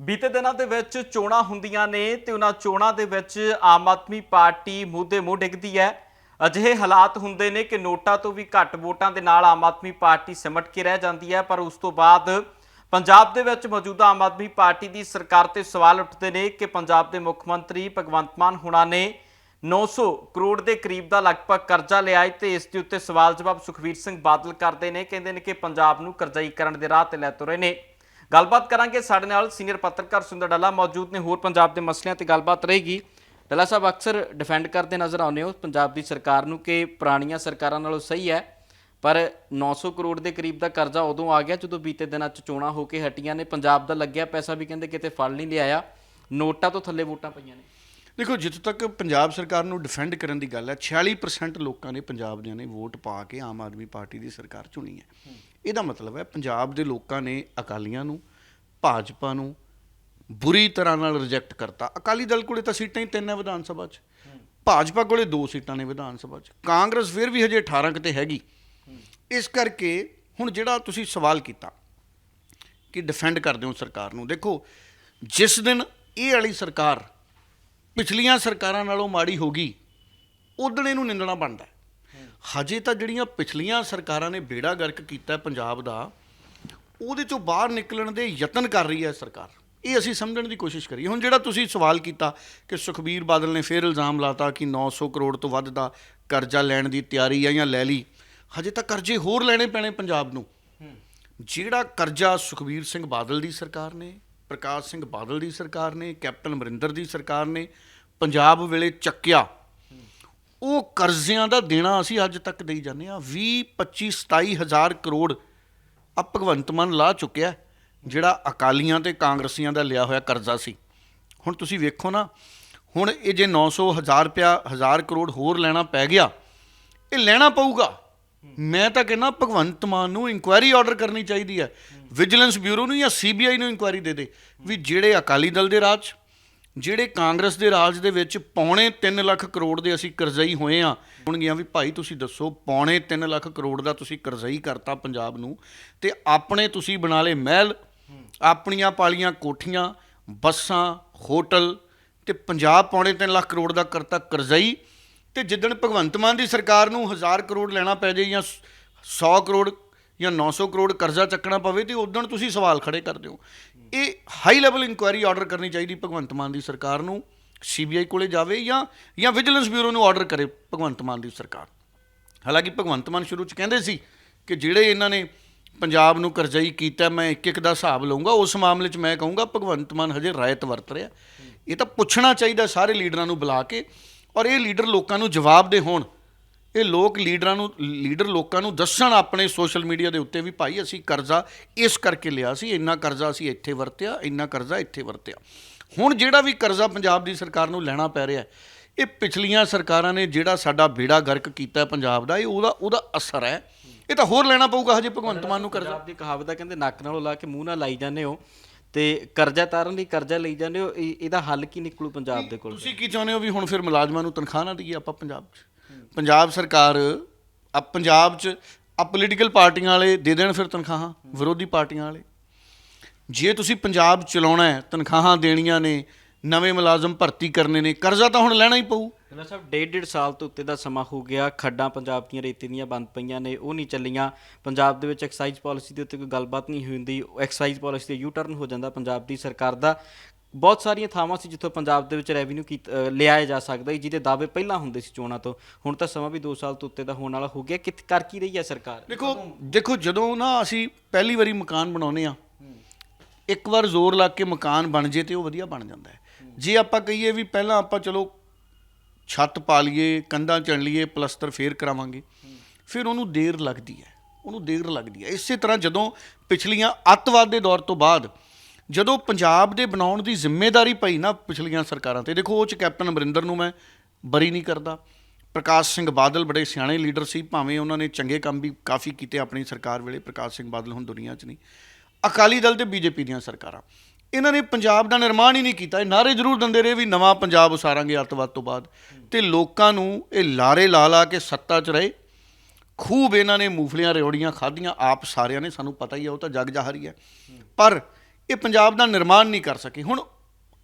ਬੀਤੇ ਦਿਨਾਂ ਦੇ ਵਿੱਚ ਚੋਣਾਂ ਹੁੰਦੀਆਂ ਨੇ ਤੇ ਉਹਨਾਂ ਚੋਣਾਂ ਦੇ ਵਿੱਚ ਆਮ ਆਦਮੀ ਪਾਰਟੀ ਮੂੰਹ ਮੂੰਹ ਡਿੱਗਦੀ ਹੈ। ਅਜਿਹੇ ਹਾਲਾਤ ਹੁੰਦੇ ਨੇ ਕਿ ਨੋਟਾਂ ਤੋਂ ਵੀ ਘੱਟ ਵੋਟਾਂ ਦੇ ਨਾਲ ਆਮ ਆਦਮੀ ਪਾਰਟੀ ਸਿਮਟ ਕੇ ਰਹਿ ਜਾਂਦੀ ਹੈ, ਪਰ ਉਸ ਤੋਂ ਬਾਅਦ ਪੰਜਾਬ ਦੇ ਵਿੱਚ ਮੌਜੂਦਾ ਆਮ ਆਦਮੀ ਪਾਰਟੀ ਦੀ ਸਰਕਾਰ ਤੇ ਸਵਾਲ ਉੱਠਦੇ ਨੇ ਕਿ ਪੰਜਾਬ ਦੇ ਮੁੱਖ ਮੰਤਰੀ ਭਗਵੰਤ ਮਾਨ ਹੁਣਾਂ ਨੇ 900 ਕਰੋੜ ਦੇ ਕਰੀਬ ਦਾ ਲਗਭਗ ਕਰਜ਼ਾ ਲਿਆ ਹੈ ਤੇ ਇਸ ਦੇ ਉੱਤੇ ਸਵਾਲ ਜਵਾਬ ਸੁਖਵੀਰ ਸਿੰਘ ਬਾਦਲ ਕਰਦੇ ਨੇ। ਕਹਿੰਦੇ ਨੇ ਕਿ ਪੰਜਾਬ ਨੂੰ ਕਰਜ਼ਾਈ ਕਰਨ ਦੇ ਰਾਹ ਤੇ ਲੈ ਤੁਰੇ ਨੇ। ਗੱਲਬਾਤ ਕਰਾਂਗੇ। ਸਾਡੇ ਨਾਲ ਸੀਨੀਅਰ ਪੱਤਰਕਾਰ ਸੁੰਦਰ ਡੱਲਾ ਮੌਜੂਦ ਨੇ, ਹੋਰ ਪੰਜਾਬ ਦੇ ਮਸਲਿਆਂ ਤੇ ਗੱਲਬਾਤ ਰਹੇਗੀ। ਡੱਲਾ ਸਾਹਿਬ, ਅਕਸਰ ਡਿਫੈਂਡ ਕਰਦੇ ਨਜ਼ਰ ਆਉਂਦੇ ਹੋ ਪੰਜਾਬ ਦੀ ਸਰਕਾਰ ਨੂੰ ਕਿ ਪੁਰਾਣੀਆਂ ਸਰਕਾਰਾਂ ਨਾਲੋਂ ਸਹੀ ਹੈ, ਪਰ 900 ਕਰੋੜ ਦੇ ਕਰੀਬ ਦਾ ਕਰਜ਼ਾ ਉਦੋਂ ਆ ਗਿਆ ਜਦੋਂ ਬੀਤੇ ਦਿਨਾਂ 'ਚ ਚੋਣਾਂ ਹੋ ਕੇ ਹਟੀਆਂ ਨੇ। ਪੰਜਾਬ ਦਾ ਲੱਗਿਆ ਪੈਸਾ ਵੀ ਕਹਿੰਦੇ ਕਿਤੇ ਫੜ ਨਹੀਂ ਲਿਆਇਆ। ਨੋਟਾਂ ਤੋਂ ਥੱਲੇ ਵੋਟਾਂ ਪਈਆਂ ਨੇ। ਦੇਖੋ, ਜਿੱਥੋਂ ਤੱਕ ਪੰਜਾਬ ਸਰਕਾਰ ਨੂੰ ਡਿਫੈਂਡ ਕਰਨ ਦੀ ਗੱਲ ਹੈ 46% ਲੋਕਾਂ ਨੇ ਪੰਜਾਬ ਦਿਆਂ ਨੇ ਵੋਟ ਪਾ ਕੇ ਆਮ ਆਦਮੀ ਪਾਰਟੀ ਦੀ ਸਰਕਾਰ ਚੁਣੀ ਹੈ। ਇਹਦਾ ਮਤਲਬ ਹੈ ਪੰਜਾਬ ਦੇ ਲੋਕਾਂ ਨੇ ਅਕਾਲੀਆਂ ਨੂੰ, ਭਾਜਪਾ ਨੂੰ ਬੁਰੀ ਤਰ੍ਹਾਂ ਨਾਲ ਰਿਜੈਕਟ ਕਰਤਾ। ਅਕਾਲੀ ਦਲ ਕੋਲੇ ਤਾਂ ਸੀਟਾਂ ਹੀ ਤਿੰਨ ਹੈ ਵਿਧਾਨ ਸਭਾ 'ਚ। ਭਾਜਪਾ ਕੋਲੇ ਦੋ ਸੀਟਾਂ ਨੇ ਵਿਧਾਨ ਸਭਾ 'ਚ। ਕਾਂਗਰਸ ਫਿਰ ਵੀ ਹਜੇ 18 ਕਿਤੇ ਹੈਗੀ। ਇਸ ਕਰਕੇ ਹੁਣ ਜਿਹੜਾ ਤੁਸੀਂ ਸਵਾਲ ਕੀਤਾ ਕਿ ਡਿਫੈਂਡ ਕਰਦੇ ਹੋ ਸਰਕਾਰ ਨੂੰ, ਦੇਖੋ ਜਿਸ ਦਿਨ ਇਹ ਵਾਲੀ ਸਰਕਾਰ ਪਿਛਲੀਆਂ ਸਰਕਾਰਾਂ ਨਾਲੋਂ ਮਾੜੀ ਹੋ ਗਈ, ਉਦੋਂ ਇਹਨੂੰ ਨਿੰਦਣਾ ਬਣਦਾ ਹਜੇ ਤਾਂ ਜਿਹੜੀਆਂ ਪਿਛਲੀਆਂ ਸਰਕਾਰਾਂ ਨੇ ਬੇੜਾ ਗਰਕ ਕੀਤਾ ਪੰਜਾਬ ਦਾ, ਉਹਦੇ ਚੋਂ ਬਾਹਰ ਨਿਕਲਣ ਦੇ ਯਤਨ ਕਰ ਰਹੀ ਹੈ ਸਰਕਾਰ। ਇਹ ਅਸੀਂ ਸਮਝਣ ਦੀ ਕੋਸ਼ਿਸ਼ ਕਰੀਏ। ਹੁਣ ਜਿਹੜਾ ਤੁਸੀਂ ਸਵਾਲ ਕੀਤਾ ਕਿ ਸੁਖਬੀਰ ਬਾਦਲ ਨੇ ਫੇਰ ਇਲਜ਼ਾਮ ਲਾਤਾ ਕਿ 900 ਕਰੋੜ ਤੋਂ ਵੱਧ ਦਾ ਕਰਜ਼ਾ ਲੈਣ ਦੀ ਤਿਆਰੀ ਹੈ ਜਾਂ ਲੈ ਲਈ, ਹਜੇ ਤਾਂ ਕਰਜ਼ੇ ਹੋਰ ਲੈਣੇ ਪੈਣੇ ਪੰਜਾਬ ਨੂੰ। ਜਿਹੜਾ ਕਰਜ਼ਾ ਸੁਖਬੀਰ ਸਿੰਘ ਬਾਦਲ ਦੀ ਸਰਕਾਰ ਨੇ, ਪ੍ਰਕਾਸ਼ ਸਿੰਘ ਬਾਦਲ ਦੀ ਸਰਕਾਰ ਨੇ, ਕੈਪਟਨ ਅਮਰਿੰਦਰ ਦੀ ਸਰਕਾਰ ਨੇ, ਪੰਜਾਬ ਵੇਲੇ ਚੱਕਿਆ ਉਹ ਕਰਜ਼ਿਆਂ ਦਾ ਦੇਣਾ ਅਸੀਂ ਅੱਜ ਤੱਕ ਦੇਈ ਜਾਂਦੇ ਆ 20 25 27 ਹਜ਼ਾਰ ਕਰੋੜ ਆ ਭਗਵੰਤ ਮਾਨ ਲਾ ਚੁੱਕਿਆ ਜਿਹੜਾ ਅਕਾਲੀਆਂ ਤੇ ਕਾਂਗਰਸੀਆਂ ਦਾ ਲਿਆ ਹੋਇਆ ਕਰਜ਼ਾ ਸੀ। ਹੁਣ ਤੁਸੀਂ ਵੇਖੋ ਨਾ ਹੁਣ ਇਹ ਜੇ 900 ਹਜ਼ਾਰ ਰੁਪਿਆ ਹਜ਼ਾਰ ਕਰੋੜ ਹੋਰ ਲੈਣਾ ਪੈ ਗਿਆ ਇਹ ਲੈਣਾ ਪਊਗਾ। ਮੈਂ ਤਾਂ ਕਹਿੰਦਾ ਭਗਵੰਤ ਮਾਨ ਨੂੰ ਇਨਕੁਆਇਰੀ ਆਰਡਰ ਕਰਨੀ ਚਾਹੀਦੀ ਹੈ। ਵਿਜੀਲੈਂਸ ਬਿਊਰੋ ਨੂੰ ਜਾਂ ਸੀਬੀਆਈ ਨੂੰ ਇਨਕੁਆਇਰੀ ਦੇ ਦੇ ਵੀ ਜਿਹੜੇ ਅਕਾਲੀ ਦਲ ਦੇ ਰਾਜ 'ਚ, ਜਿਹੜੇ ਕਾਂਗਰਸ ਦੇ ਰਾਜ ਦੇ ਵਿੱਚ ਪੌਣੇ 3 ਲੱਖ ਕਰੋੜ ਦੇ ਅਸੀਂ ਕਰਜ਼ਈ ਹੋਏ ਆ ਹੋਣਗੀਆਂ ਵੀ ਭਾਈ ਤੁਸੀਂ ਦੱਸੋ, ਪੌਣੇ 3 ਲੱਖ ਕਰੋੜ ਦਾ ਤੁਸੀਂ ਕਰਜ਼ਈ ਕਰਤਾ ਪੰਜਾਬ ਨੂੰ ਤੇ ਆਪਣੇ ਤੁਸੀਂ ਬਣਾ ਲਏ ਮਹਿਲ, ਆਪਣੀਆਂ ਪਾਲੀਆਂ ਕੋਠੀਆਂ, ਬੱਸਾਂ, ਹੋਟਲ ਤੇ ਪੰਜਾਬ ਪੌਣੇ 3 ਲੱਖ ਕਰੋੜ ਦਾ ਕਰਤਾ ਕਰਜ਼ਈ ਤੇ ਜਿੱਦਣ ਭਗਵੰਤ ਮਾਨ ਦੀ ਸਰਕਾਰ ਨੂੰ 1000 ਕਰੋੜ ਲੈਣਾ ਪੈ ਜਾਏ ਜਾਂ 100 ਕਰੋੜ ਜਾਂ 900 ਕਰੋੜ ਕਰਜ਼ਾ ਚੱਕਣਾ ਪਵੇ ਤੇ ਉਦੋਂ ਤੁਸੀਂ ਸਵਾਲ ਖੜੇ ਕਰਦੇ ਹੋ। ਇਹ ਹਾਈ ਲੈਵਲ ਇਨਕੁਆਇਰੀ ਆਰਡਰ ਕਰਨੀ ਚਾਹੀਦੀ ਭਗਵੰਤ ਮਾਨ ਦੀ ਸਰਕਾਰ ਨੂੰ ਸੀਬੀਆਈ ਕੋਲੇ ਜਾਵੇ ਜਾਂ ਜਾਂ ਵਿਜੀਲੈਂਸ ਬਿਊਰੋ ਨੂੰ ਆਰਡਰ ਕਰੇ ਭਗਵੰਤ ਮਾਨ ਦੀ ਸਰਕਾਰ। ਹਾਲਾਂਕਿ ਭਗਵੰਤ ਮਾਨ ਸ਼ੁਰੂ ਚ ਕਹਿੰਦੇ ਸੀ ਕਿ ਜਿਹੜੇ ਇਹਨਾਂ ਨੇ ਪੰਜਾਬ ਨੂੰ ਕਰਜ਼ਾਈ ਕੀਤਾ, ਮੈਂ ਇੱਕ ਇੱਕ ਦਾ ਹਿਸਾਬ ਲਵਾਂਗਾ ਉਸ ਮਾਮਲੇ 'ਚ ਮੈਂ ਕਹੂੰਗਾ ਭਗਵੰਤ ਮਾਨ ਹਜੇ ਰਾਇਤ ਵਰਤ ਰਿਹਾ। ਇਹ ਤਾਂ ਪੁੱਛਣਾ ਚਾਹੀਦਾ ਸਾਰੇ ਲੀਡਰਾਂ ਨੂੰ ਬੁਲਾ ਕੇ ਔਰ ਇਹ ਲੀਡਰ ਲੋਕਾਂ ਨੂੰ ਜਵਾਬ ਦੇ ਹੋਣ। ਇਹ ਲੋਕ ਲੀਡਰਾਂ ਨੂੰ ਲੀਡਰ ਲੋਕਾਂ ਨੂੰ ਦੱਸਣ ਆਪਣੇ ਸੋਸ਼ਲ ਮੀਡੀਆ ਦੇ ਉੱਤੇ ਵੀ ਭਾਈ ਅਸੀਂ ਕਰਜ਼ਾ ਇਸ ਕਰਕੇ ਲਿਆ ਸੀ ਇੰਨਾ ਕਰਜ਼ਾ ਅਸੀਂ ਇੱਥੇ ਵਰਤਿਆ ਇੰਨਾ ਕਰਜ਼ਾ ਇੱਥੇ ਵਰਤਿਆ। ਹੁਣ ਜਿਹੜਾ ਵੀ ਕਰਜ਼ਾ ਪੰਜਾਬ ਦੀ ਸਰਕਾਰ ਨੂੰ ਲੈਣਾ ਪੈ ਰਿਹਾ ਇਹ ਪਿਛਲੀਆਂ ਸਰਕਾਰਾਂ ਨੇ ਜਿਹੜਾ ਸਾਡਾ ਬੇੜਾ ਗਰਕ ਕੀਤਾ ਪੰਜਾਬ ਦਾ ਇਹ ਉਹਦਾ ਉਹਦਾ ਅਸਰ ਹੈ। ਇਹ ਤਾਂ ਹੋਰ ਲੈਣਾ ਪਊਗਾ ਹਜੇ ਭਗਵੰਤ ਮਾਨ ਨੂੰ ਕਰਜ਼ਾ। ਦੀ ਕਹਾਵਤ ਹੈ ਕਹਿੰਦੇ ਨੱਕ ਨਾਲੋਂ ਲਾ ਕੇ ਮੂੰਹ ਨਾਲ ਲਾਈ ਜਾਂਦੇ ਹੋ ਤੇ ਕਰਜ਼ਾ ਤਾਰਨ ਲਈ ਕਰਜ਼ਾ ਲਈ ਜਾਂਦੇ ਹੋ ਇਹ- ਇਹਦਾ ਹੱਲ ਕੀ ਨਿਕਲੂ ਪੰਜਾਬ ਦੇ ਕੋਲ? ਤੁਸੀਂ ਕੀ ਚਾਹੁੰਦੇ ਹੋ ਵੀ ਹੁਣ ਫਿਰ ਮੁਲਾਜ਼ਮਾਂ ਨੂੰ ਤਨਖਾਹ ਨਾ ਦਈਏ ਆਪਾਂ ਪੰਜਾਬ 'ਚ ਪੰਜਾਬ ਸਰਕਾਰ ਆ ਪੰਜਾਬ 'ਚ ਆ ਪੋਲੀਟੀਕਲ ਪਾਰਟੀਆਂ ਵਾਲੇ ਦੇ ਦੇਣ ਫਿਰ ਤਨਖਾਹਾਂ, ਵਿਰੋਧੀ ਪਾਰਟੀਆਂ ਵਾਲੇ। ਜੇ ਤੁਸੀਂ ਪੰਜਾਬ ਚਲਾਉਣਾ ਹੈ, ਤਨਖਾਹਾਂ ਦੇਣੀਆਂ ਨੇ, ਨਵੇਂ ਮੁਲਾਜ਼ਮ ਭਰਤੀ ਕਰਨੇ ਨੇ, ਕਰਜ਼ਾ ਤਾਂ ਹੁਣ ਲੈਣਾ ਹੀ ਪਊ। ਕਹਿੰਦਾ ਸਾਹਿਬ, ਡੇਢ ਡੇਢ ਸਾਲ ਤੋਂ ਉੱਤੇ ਦਾ ਸਮਾਂ ਹੋ ਗਿਆ, ਖੱਡਾਂ ਪੰਜਾਬ ਦੀਆਂ ਰੇਤੇ ਦੀਆਂ ਬੰਦ ਪਈਆਂ ਨੇ, ਉਹ ਨਹੀਂ ਚੱਲੀਆਂ। ਪੰਜਾਬ ਦੇ ਵਿੱਚ ਐਕਸਾਈਜ਼ ਪਾਲਿਸੀ ਦੇ ਉੱਤੇ ਕੋਈ ਗੱਲਬਾਤ ਨਹੀਂ ਹੁੰਦੀ ਐਕਸਾਈਜ਼ ਪਾਲਿਸੀ ਤੇ ਯੂ ਟਰਨ ਹੋ ਜਾਂਦਾ ਪੰਜਾਬ ਦੀ ਸਰਕਾਰ ਦਾ। ਬਹੁਤ ਸਾਰੀਆਂ ਥਾਵਾਂ ਸੀ ਜਿੱਥੋਂ ਪੰਜਾਬ ਦੇ ਵਿੱਚ ਰੈਵਨਿਊ ਲਿਆਇਆ ਜਾ ਸਕਦਾ ਸੀ, ਜਿਹਦੇ ਦਾਅਵੇ ਪਹਿਲਾਂ ਹੁੰਦੇ ਸੀ ਚੋਣਾਂ ਤੋਂ। ਹੁਣ ਤਾਂ ਸਮਾਂ ਵੀ 2 ਸਾਲ ਤੋਂ ਉੱਤੇ ਦਾ ਹੋਣ ਵਾਲਾ ਹੋ ਗਿਆ। ਕਿ ਕਰ ਕੀ ਰਹੀ ਹੈ ਸਰਕਾਰ? ਦੇਖੋ ਦੇਖੋ, ਜਦੋਂ ਨਾ ਅਸੀਂ ਪਹਿਲੀ ਵਾਰੀ ਮਕਾਨ ਬਣਾਉਨੇ ਆ ਇੱਕ ਵਾਰ ਜ਼ੋਰ ਲਾ ਕੇ ਮਕਾਨ ਬਣ ਜੇ ਤੇ ਉਹ ਵਧੀਆ ਬਣ ਜਾਂਦਾ ਹੈ। ਜੇ ਆਪਾਂ ਕਹੀਏ ਵੀ ਪਹਿਲਾਂ ਆਪਾਂ ਚਲੋ ਛੱਤ ਪਾ ਲਈਏ, ਕੰਧਾਂ ਚਣ ਲਈਏ, ਪਲਸਤਰ ਫੇਰ ਕਰਾਵਾਂਗੇ, ਫਿਰ ਉਹਨੂੰ ਦੇਰ ਲੱਗਦੀ ਹੈ। ਉਹਨੂੰ ਦੇਰ ਲੱਗਦੀ ਹੈ। ਇਸੇ ਤਰ੍ਹਾਂ ਜਦੋਂ ਪਿਛਲੀਆਂ ਅੱਤਵਾਦ ਦੇ ਦੌਰ ਤੋਂ ਬਾਅਦ ਜਦੋਂ ਪੰਜਾਬ ਦੇ ਬਣਾਉਣ ਦੀ ਜ਼ਿੰਮੇਵਾਰੀ ਪਈ ਨਾ ਪਿਛਲੀਆਂ ਸਰਕਾਰਾਂ ਤੇ, ਦੇਖੋ ਉਹ ਚ ਕੈਪਟਨ ਅਮਰਿੰਦਰ ਨੂੰ ਮੈਂ ਬਰੀ ਨਹੀਂ ਕਰਦਾ। ਪ੍ਰਕਾਸ਼ ਸਿੰਘ ਬਾਦਲ ਬੜੇ ਸਿਆਣੇ ਲੀਡਰ ਸੀ, ਭਾਵੇਂ ਉਹਨਾਂ ਨੇ ਚੰਗੇ ਕੰਮ ਵੀ ਕਾਫੀ ਕੀਤੇ ਆਪਣੀ ਸਰਕਾਰ ਵੇਲੇ, ਪ੍ਰਕਾਸ਼ ਸਿੰਘ ਬਾਦਲ ਹੁਣ ਦੁਨੀਆ 'ਚ ਨਹੀਂ। ਅਕਾਲੀ ਦਲ ਤੇ ਬੀਜੇਪੀ ਦੀਆਂ ਸਰਕਾਰਾਂ। ਇਹਨਾਂ ਨੇ ਪੰਜਾਬ ਦਾ ਨਿਰਮਾਣ ਹੀ ਨਹੀਂ ਕੀਤਾ। ਇਹ ਨਾਰੇ ਜ਼ਰੂਰ ਦਿੰਦੇ ਰਹੇ ਵੀ ਨਵਾਂ ਪੰਜਾਬ ਉਸਾਰਾਂਗੇ ਅੱਤਵਾਦ ਤੋਂ ਬਾਅਦ। ਤੇ ਲੋਕਾਂ ਨੂੰ ਇਹ ਲਾਰੇ ਲਾ ਲਾ ਕੇ ਸੱਤਾ 'ਚ ਰਹੇ। ਖੂਬ ਇਹਨਾਂ ਨੇ ਮੂਫਲੀਆਂ ਰਿਓੜੀਆਂ ਖਾਧੀਆਂ। ਆਪ ਸਾਰਿਆਂ ਨੇ, ਸਾਨੂੰ ਪਤਾ ਹੀ ਆ, ਉਹ ਤਾਂ ਜਗ ਜ਼ਾਹਰੀ ਹੈ ਪਰ ਇਹ ਪੰਜਾਬ ਦਾ ਨਿਰਮਾਣ ਨਹੀਂ ਕਰ ਸਕੇ। ਹੁਣ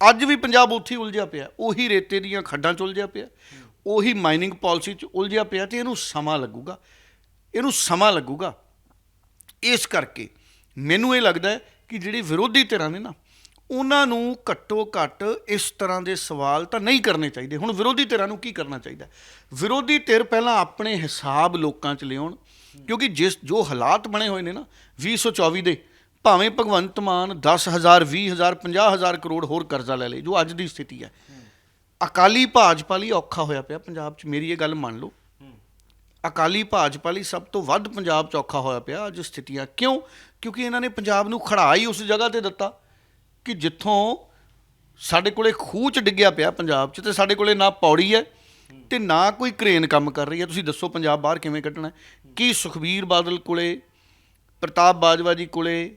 ਅੱਜ ਵੀ ਪੰਜਾਬ ਉੱਥੇ ਉਲਝਿਆ ਪਿਆ। ਉਹੀ ਰੇਤੇ ਦੀਆਂ ਖੱਡਾਂ 'ਚ ਉਲਝਿਆ ਪਿਆ। ਉਹੀ ਮਾਈਨਿੰਗ ਪਾਲਿਸੀ 'ਚ ਉਲਝਿਆ ਪਿਆ ਤੇ ਇਹਨੂੰ ਸਮਾਂ ਲੱਗੂਗਾ। ਇਹਨੂੰ ਸਮਾਂ ਲੱਗੂਗਾ। ਇਸ ਕਰਕੇ ਮੈਨੂੰ ਇਹ ਲੱਗਦਾ ਹੈ ਕਿ ਜਿਹੜੇ ਵਿਰੋਧੀ ਧਿਰਾਂ ਨੇ ਨਾ, ਉਹਨਾਂ ਨੂੰ ਘੱਟੋ ਘੱਟ ਇਸ ਤਰ੍ਹਾਂ ਦੇ ਸਵਾਲ ਤਾਂ ਨਹੀਂ ਕਰਨੇ ਚਾਹੀਦੇ। ਹੁਣ ਵਿਰੋਧੀ ਧਿਰਾਂ ਨੂੰ ਕੀ ਕਰਨਾ ਚਾਹੀਦਾ ਵਿਰੋਧੀ ਧਿਰ ਪਹਿਲਾਂ ਆਪਣੇ ਹਿਸਾਬ ਲੋਕਾਂ 'ਚ ਲਿਆਉਣ। ਕਿਉਂਕਿ ਜਿਸ ਜੋ ਹਾਲਾਤ ਬਣੇ ਹੋਏ ਨੇ ਨਾ 2024 ਦੇ ਭਾਵੇਂ ਭਗਵੰਤ ਮਾਨ 10000 20000 50000 ਕਰੋੜ ਹੋਰ ਕਰਜ਼ਾ ਲੈ ਲੇ, ਜੋ ਅੱਜ ਦੀ ਸਥਿਤੀ ਹੈ। ਅਕਾਲੀ ਭਾਜਪਾ ਲਈ ਔਖਾ ਹੋਇਆ ਪਿਆ ਪੰਜਾਬ 'ਚ, ਮੇਰੀ ਇਹ ਗੱਲ ਮੰਨ ਲਓ। ਅਕਾਲੀ ਭਾਜਪਾ ਲਈ ਸਭ ਤੋਂ ਵੱਧ ਪੰਜਾਬ 'ਚ ਔਖਾ ਹੋਇਆ ਪਿਆ ਅੱਜ ਸਥਿਤੀਆਂ। ਕਿਉਂ? ਕਿਉਂਕਿ ਇਹਨਾਂ ਨੇ ਪੰਜਾਬ ਨੂੰ ਖੜਾ ਹੀ ਉਸ ਜਗ੍ਹਾ ਤੇ ਦਿੱਤਾ ਕਿ ਜਿੱਥੋਂ ਸਾਡੇ ਕੋਲੇ ਖੂਹ 'ਚ ਡਿੱਗਿਆ ਪਿਆ ਪੰਜਾਬ 'ਚ, ਤੇ ਸਾਡੇ ਕੋਲੇ ਨਾ ਪੌੜੀ ਹੈ ਤੇ ਨਾ ਕੋਈ ਕ੍ਰੇਨ ਕੰਮ ਕਰ ਰਹੀ ਹੈ। ਤੁਸੀਂ ਦੱਸੋ ਪੰਜਾਬ ਬਾਹਰ ਕਿਵੇਂ ਕੱਢਣਾ ਕੀ ਸੁਖਬੀਰ ਬਾਦਲ ਕੋਲੇ, ਪ੍ਰਤਾਪ ਬਾਜਵਾ ਜੀ ਕੋਲੇ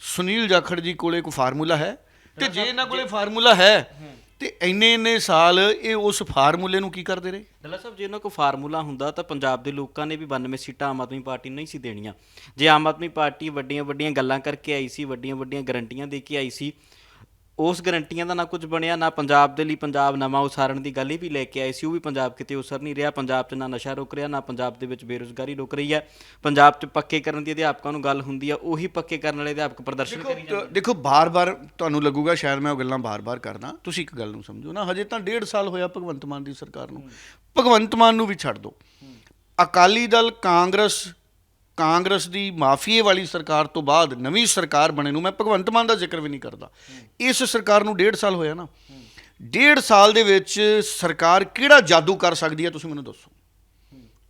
ਸੁਨੀਲ ਜਾਖੜ ਜੀ ਕੋਲੇ ਕੋਈ ਫਾਰਮੂਲਾ ਹੈ ਤੇ ਜੇ ਇਹਨਾਂ ਕੋਲੇ ਫਾਰਮੂਲਾ ਹੈ ਤੇ ਇੰਨੇ ਇੰਨੇ ਸਾਲ ਇਹ ਉਸ ਫਾਰਮੂਲੇ ਨੂੰ ਕੀ ਕਰਦੇ ਰਹੇ? ਡੱਲਾ ਸਾਹਿਬ ਜੇ ਉਹਨਾਂ ਕੋਲ ਫਾਰਮੂਲਾ ਹੁੰਦਾ ਤਾਂ ਪੰਜਾਬ ਦੇ ਲੋਕਾਂ ਨੇ ਵੀ 92 ਸੀਟਾਂ ਆਮ ਆਦਮੀ ਪਾਰਟੀ ਨੂੰ ਨਹੀਂ ਸੀ ਦੇਣੀਆਂ। ਜੇ ਆਮ ਆਦਮੀ ਪਾਰਟੀ ਵੱਡੀਆਂ ਵੱਡੀਆਂ ਗੱਲਾਂ ਕਰਕੇ ਆਈ ਸੀ ਵੱਡੀਆਂ ਵੱਡੀਆਂ ਗਰੰਟੀਆਂ ਦੇ ਕੇ ਆਈ ਸੀ ਉਸ ਗਰੰਟੀਆਂ ਦਾ ਨਾ ਕੁਝ ਬਣਿਆ ਨਾ ਪੰਜਾਬ ਦੇ ਲਈ ਪੰਜਾਬ ਨਵਾਂ ਉਸਾਰਨ ਦੀ ਗੱਲ ਹੀ ਵੀ ਲੈ ਕੇ ਆਏ ਸੀ ਉਹ ਵੀ ਪੰਜਾਬ ਕਿਤੇ ਉਸਰ ਨਹੀਂ ਰਿਹਾ ਪੰਜਾਬ 'ਚ ਨਾ ਨਸ਼ਾ ਰੁਕ ਰਿਹਾ ਨਾ ਪੰਜਾਬ ਦੇ ਵਿੱਚ ਬੇਰੁਜ਼ਗਾਰੀ ਰੁਕ ਰਹੀ ਹੈ ਪੰਜਾਬ 'ਚ ਪੱਕੇ ਕਰਨ ਦੀ ਅਧਿਆਪਕਾਂ ਨੂੰ ਗੱਲ ਹੁੰਦੀ ਆ ਉਹੀ ਪੱਕੇ ਕਰਨ ਵਾਲੇ ਅਧਿਆਪਕ ਪ੍ਰਦਰਸ਼ਨ ਕਰੀ ਦੇਖੋ ਦੇਖੋ ਬਾਰ-ਬਾਰ ਤੁਹਾਨੂੰ ਲੱਗੂਗਾ ਸ਼ਾਇਦ ਮੈਂ ਉਹ ਗੱਲਾਂ ਬਾਰ-ਬਾਰ ਕਰਦਾ ਤੁਸੀਂ ਇੱਕ ਗੱਲ ਨੂੰ ਸਮਝੋ ਨਾ ਹਜੇ ਤਾਂ ਡੇਢ ਸਾਲ ਹੋਇਆ ਭਗਵੰਤ ਮਾਨ ਦੀ ਸਰਕਾਰ ਨੂੰ। ਭਗਵੰਤ ਮਾਨ ਨੂੰ ਵੀ ਛੱਡ ਦਿਓ ਅਕਾਲੀ ਦਲ ਕਾਂਗਰਸ ਕਾਂਗਰਸ ਦੀ ਮਾਫੀਏ ਵਾਲੀ ਸਰਕਾਰ ਤੋਂ ਬਾਅਦ ਨਵੀਂ ਸਰਕਾਰ ਬਣੇ ਨੂੰ ਮੈਂ ਭਗਵੰਤ ਮਾਨ ਦਾ ਜ਼ਿਕਰ ਵੀ ਨਹੀਂ ਕਰਦਾ। ਇਸ ਸਰਕਾਰ ਨੂੰ ਡੇਢ ਸਾਲ ਹੋਇਆ ਨਾ। ਡੇਢ ਸਾਲ ਦੇ ਵਿੱਚ ਸਰਕਾਰ ਕਿਹੜਾ ਜਾਦੂ ਕਰ ਸਕਦੀ ਹੈ ਤੁਸੀਂ ਮੈਨੂੰ ਦੱਸੋ।